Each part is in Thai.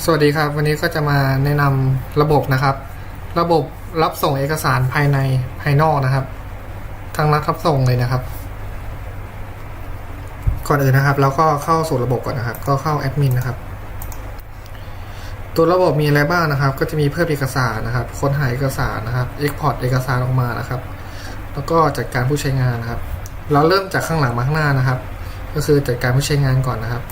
สวัสดีครับ วันนี้ก็จะมาแนะนำระบบนะครับ ระบบรับส่งเอกสารภายในภายนอกนะครับทางรับรับส่งเลยนะครับ ก่อนอื่นนะครับ เราก็เข้าสู่ระบบก่อนนะครับ ก็เข้าแอดมินนะครับ ตัวระบบมีอะไรบ้างนะครับ ก็จะมีเพิ่มเอกสารนะครับ ค้นหาเอกสารนะครับ Export เอกสารออกมานะครับ แล้วก็จัดการผู้ใช้งานนะครับ เราเริ่มจากข้างหลังมาข้างหน้านะครับ ก็คือจัดการผู้ใช้งานก่อนนะครับ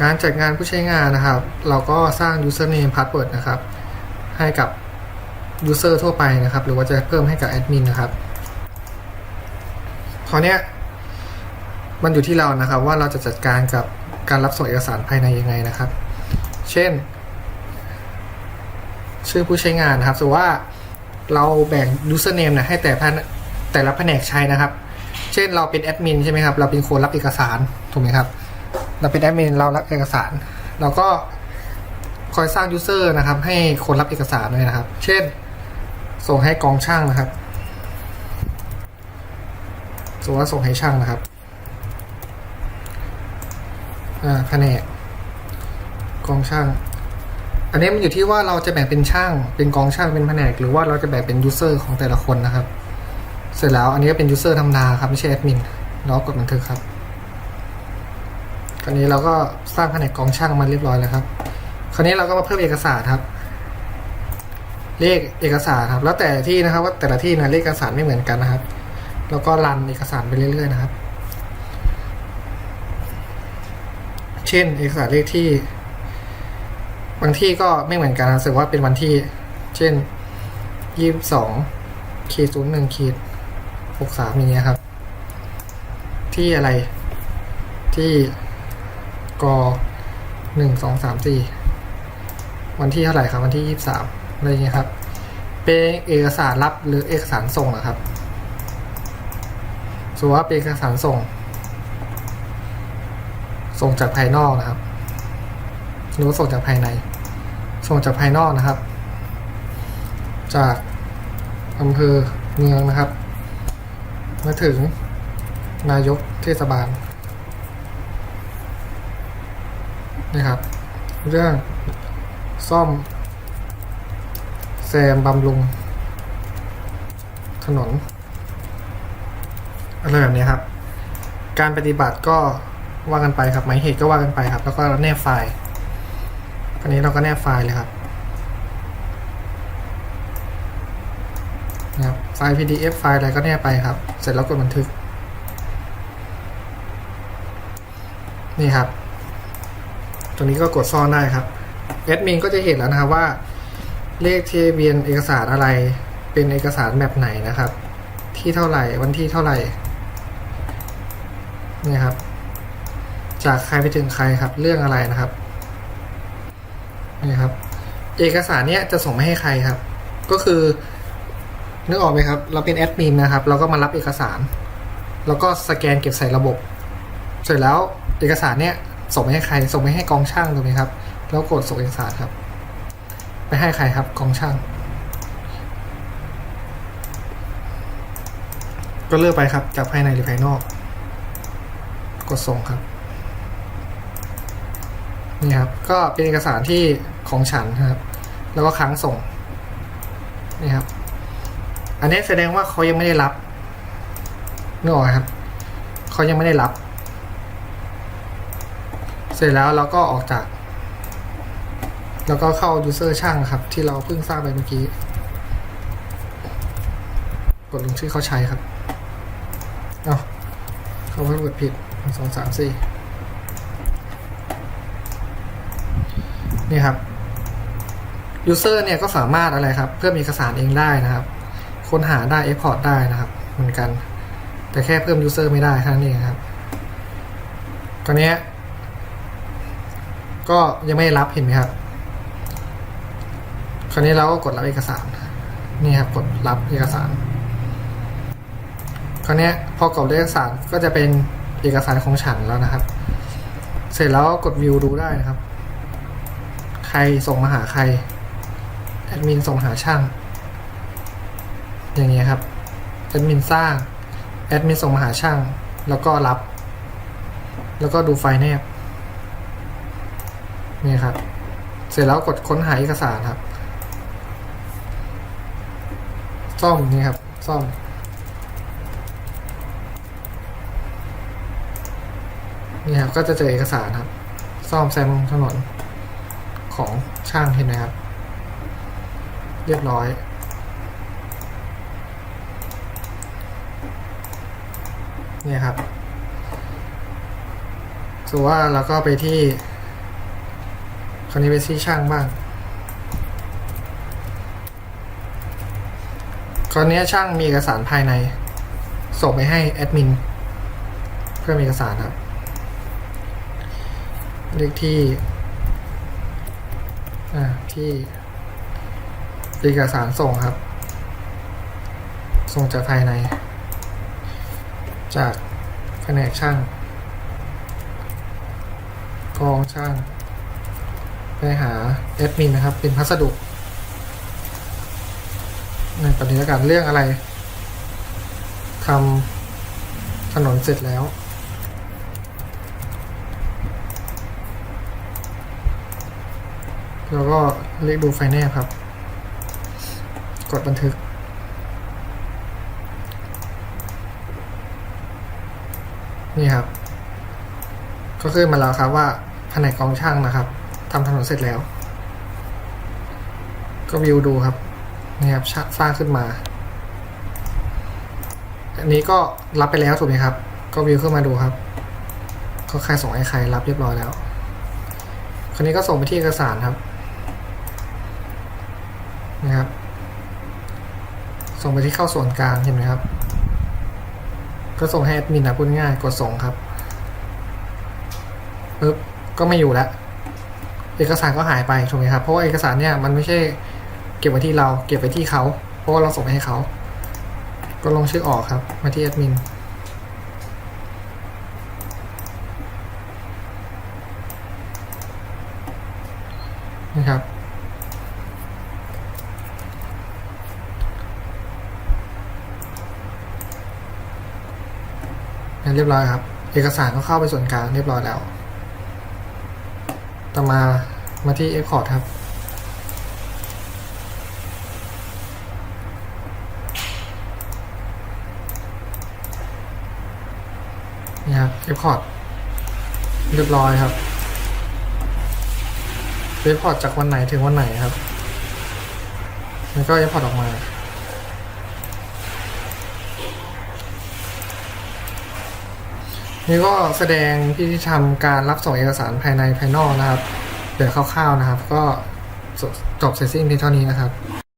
การจัดงานผู้ใช้งานนะครับ เราก็สร้าง username password นะครับ ให้กับ user ทั่วไปนะครับ หรือว่าจะเพิ่มให้กับแอดมินนะครับคราวเนี้ยมันอยู่ที่เรานะครับว่าเราจะจัดการกับการรับส่งเอกสารภายในยังไงนะครับ เช่น ชื่อผู้ใช้งานนะครับสมมติว่าเราแบ่ง username นะให้แต่แผนแต่ละแผนกใช้นะครับ เช่นเราเป็นแอดมินใช่ไหมครับ เราเป็นคนรับเอกสารถูกไหมครับ เราเป็นแอดมินเรารับเอกสาร เราก็คอยสร้างยูเซอร์นะครับ ให้คนรับเอกสารด้วยนะครับ เช่น ส่งให้กองช่างนะครับสมมติว่าส่งให้ช่างนะครับแผนกกองช่าง อันนี้มันอยู่ที่ว่าเราจะแบ่งเป็นช่าง เป็นกองช่าง เป็นแผนก หรือว่าเราจะแบ่งเป็นยูเซอร์ของแต่ละคนนะครับ เสร็จแล้วอันนี้ก็เป็นยูเซอร์ธรรมดาครับไม่ใช่แอดมินเรากดบันทึกครับ คราวนี้เราก็สร้างแผนกกองช่างมาเรียบร้อยแล้วครับ คราวนี้เราก็มาเพิ่มเอกสารครับ เลขเอกสารครับ แล้วแต่ที่นะครับ ว่าแต่ละที่นะเลขเอกสารไม่เหมือนกันนะครับ แล้วก็รันเอกสารไปเรื่อยๆนะครับ เช่น เอกสารเลขที่ บางที่ก็ไม่เหมือนกันนะสึกว่าเป็นวันที่ เช่นยี่สิบสองขีดศูนย์หนึ่งขีดหกสามอย่างเงี้ยครับ ที่อะไรที่ กหนึ่งสองสามสี่วันที่เท่าไหร่ครับ วันที่ยี่สามอะไรอย่างเงี้ยครับ เป็นเอกสารรับหรือเอกสารส่งนะครับสมมติว่าเป็นเอกสารส่ง ส่งจากภายนอกนะครับ หรือส่งจากภายใน ส่งจากภายนอกนะครับ จากอำเภอเมืองนะครับ มาถึงนายกเทศบาล นะครับ เรื่องซ่อมแซมบำรุงถนนอะไรแบบนี้ครับ การปฏิบัติก็ว่ากันไปครับหมายเหตุก็ว่ากันไปครับ แล้วก็แนบไฟล์อันนี้เราก็แนบไฟล์เลยครับนะครับไฟล์ PDF ไฟล์อะไรก็แนบไปครับ เสร็จแล้วกดบันทึก นี่ครับ ตรงนี้ก็กดซ่อนได้ครับแอดมินก็จะเห็นแล้วนะครับว่า เลขทะเบียนเอกสารอะไร เป็นเอกสารแบบไหนนะครับ ที่เท่าไหร่วันที่เท่าไหร่นี่ครับ จากใครไปถึงใครครับ เรื่องอะไรนะครับนี่ครับ เอกสารเนี้ยจะส่งไม่ให้ใครครับ ก็คือนึกออกไหมครับ เราเป็นแอดมินนะครับ เราก็มารับเอกสาร แล้วก็สแกนเก็บใส่ระบบ เสร็จแล้วเอกสารเนี้ย ส่งไปให้ใคร ส่งไปให้กองช่างถูกไหมครับ แล้วกดส่งเอกสารครับ ไปให้ใครครับกองช่าง ก็เลือกไปครับจากภายในหรือภายนอก กดส่งครับ นี่ครับ ก็เป็นเอกสารที่ของฉันครับ แล้วก็ค้างส่ง นี่ครับ อันนี้แสดงว่าเขายังไม่ได้รับนึกออกไหมครับ เขายังไม่ได้รับ เสร็จแล้วเราก็ออกจาก แล้วก็เข้า user ช่างครับ ที่เราเพิ่งสร้างไปเมื่อกี้ กดลงชื่อเขาใช้ครับ เอาเขาเพิ่งกดผิดหนึ่งสองสามสี่นี่ครับ user เนี่ยก็สามารถอะไรครับ เพิ่มเอกสารเองได้นะครับ ค้นหาได้ export ได้นะครับ เหมือนกัน แต่แค่เพิ่ม user ไม่ได้แค่นั้นเองครับตอนนี้ ก็ยังไม่รับเห็นไหมครับ คราวนี้เราก็กดรับเอกสาร นี่ครับกดรับเอกสาร คราวนี้พอกดเอกสารก็จะเป็นเอกสารของฉันแล้วนะครับ เสร็จแล้วก็กดวิวดูได้นะครับ ใครส่งมาหาใคร แอดมินส่งหาช่าง อย่างเงี้ยครับ แอดมินสร้าง แอดมินส่งมาหาช่าง แล้วก็รับ แล้วก็ดูไฟล์แนบ นี่ครับ เสร็จแล้วกดค้นหาเอกสารครับ ซ่อมนี่ครับซ่อม นี่ครับก็จะเจอเอกสารครับ ซ่อมแซมถนนของช่างเห็นไหมครับ เรียบร้อยนี่ครับสมมุติว่าเราก็ไปที่ คราวนี้ไปที่ช่างบ้างตอนนี้ช่างมีเอกสารภายใน ส่งไปให้แอดมินเพื่อมีเอกสารครับเลขที่อ่าที่เอกสารส่งครับ ส่งจากภายใน จากแผนกช่างกองช่าง ไปหาแอดมินนะครับ เป็นพัสดุในปฏิบัติการเรื่องอะไรทำถนนเสร็จแล้ว แล้วก็เรียกดูไฟแนลครับ กดบันทึก นี่ครับ ก็ขึ้นมาแล้วครับว่าแผนกกองช่างนะครับ ทำถนนเสร็จแล้ว ก็วิวดูครับนี่ครับชสร้างขึ้นมา อันนี้ก็รับไปแล้วถูกไหมครับ ก็วิวขึ้นมาดูครับ ก็ใครส่งให้ใครรับเรียบร้อยแล้วคนนี้ก็ส่งไปที่เอกสารครับนะครับ ส่งไปที่เข้าส่วนกลางเห็นไหมครับ ก็ส่งให้แอดมินนะพูดง่ายกดส่งครับปึ๊บก็ไม่อยู่แล้ว เอกสารก็หายไปถูกไหมครับ เพราะว่าเอกสารเนี่ยมันไม่ใช่เก็บไว้ที่เราเก็บไว้ที่เขา เพราะว่าเราส่งไปให้เขา ก็ลงชื่อออกครับ มาที่แอดมินนะครับ เรียบร้อยครับ เอกสารก็เข้าไปส่วนกลางเรียบร้อยแล้ว ต่อมามาที่ Export ครับ นี่ครับ Export เรียบร้อยครับ Export จากวันไหนถึงวันไหนครับ แล้วก็ Export ออกมา นี่ก็แสดงที่ทำการรับส่งเอกสารภายในภายนอกนะครับ เดี๋ยวคร่าวๆนะครับ ก็จบเสร็จสิ้นเพียงเท่านี้นะครับ